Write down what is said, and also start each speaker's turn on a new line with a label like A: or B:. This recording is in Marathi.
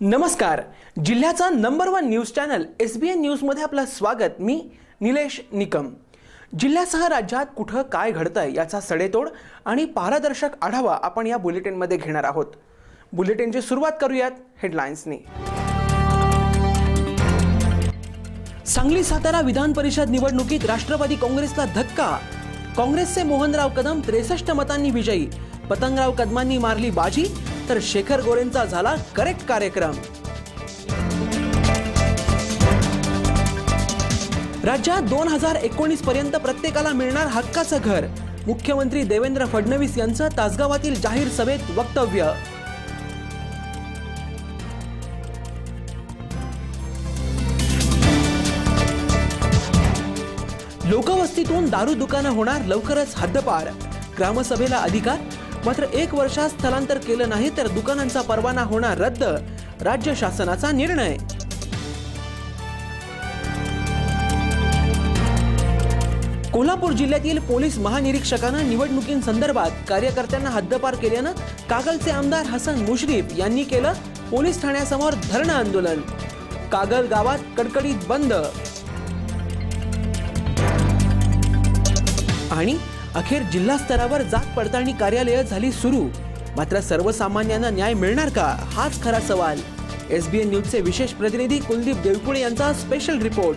A: नमस्कार. जिल्ह्याचा number one news channel S B N न्यूजमध्ये आपलं स्वागत. मी निलेश निकम. जिल्ह्यासह राज्यात कुठं काय घडतंय याचा सडेतोड आणि पारदर्शक आढावा आपण या बुलेटिनमध्ये घेणार आहोत. बुलेटिनची सुरुवात करूयात हेडलाईन्सनी सांगली सातारा विधान परिषद निवडणुकीत राष्ट्रवादी काँग्रेसला धक्का. काँग्रेसचे मोहनराव कदम त्रेसष्ट मतांनी विजयी. पतंगराव कदमांनी मारली बाजी. तर शेखर गोरेंचा झाला करेक्ट कार्यक्रम. राज्यात दोन हजार एकोणीस पर्यंत प्रत्येकाला मिळणार हक्काचं घर. मुख्यमंत्री देवेंद्र फडणवीस यांचं तासगावातील जाहीर सभेत वक्तव्य. लोकवस्तीतून दारू दुकानं होणार लवकरच हद्दपार. ग्रामसभेला अधिकार मात्र एक वर्षात स्थलांतर केलं नाही तर दुकानांचा परवाना होणार रद्द राज्य शासनाचा निर्णय. कोल्हापूर जिल्ह्यातील पोलीस महानिरीक्षकानं निवडणुकीसंदर्भात कार्यकर्त्यांना हद्दपार केल्यानं कागलचे आमदार हसन मुश्रीफ यांनी केलं पोलीस ठाण्यासमोर धरणं आंदोलन. कागल गावात कडकडीत बंद. आणि अखेर जिल्हा स्तरावर जात पडताळणी कार्यालय झाली सुरू. मात्र सर्वसामान्यांना न्याय मिळणार का? हाच खरा सवाल. एस बी एन न्यूजचे विशेष प्रतिनिधी कुलदीप देवकुळे यांचा स्पेशल रिपोर्ट.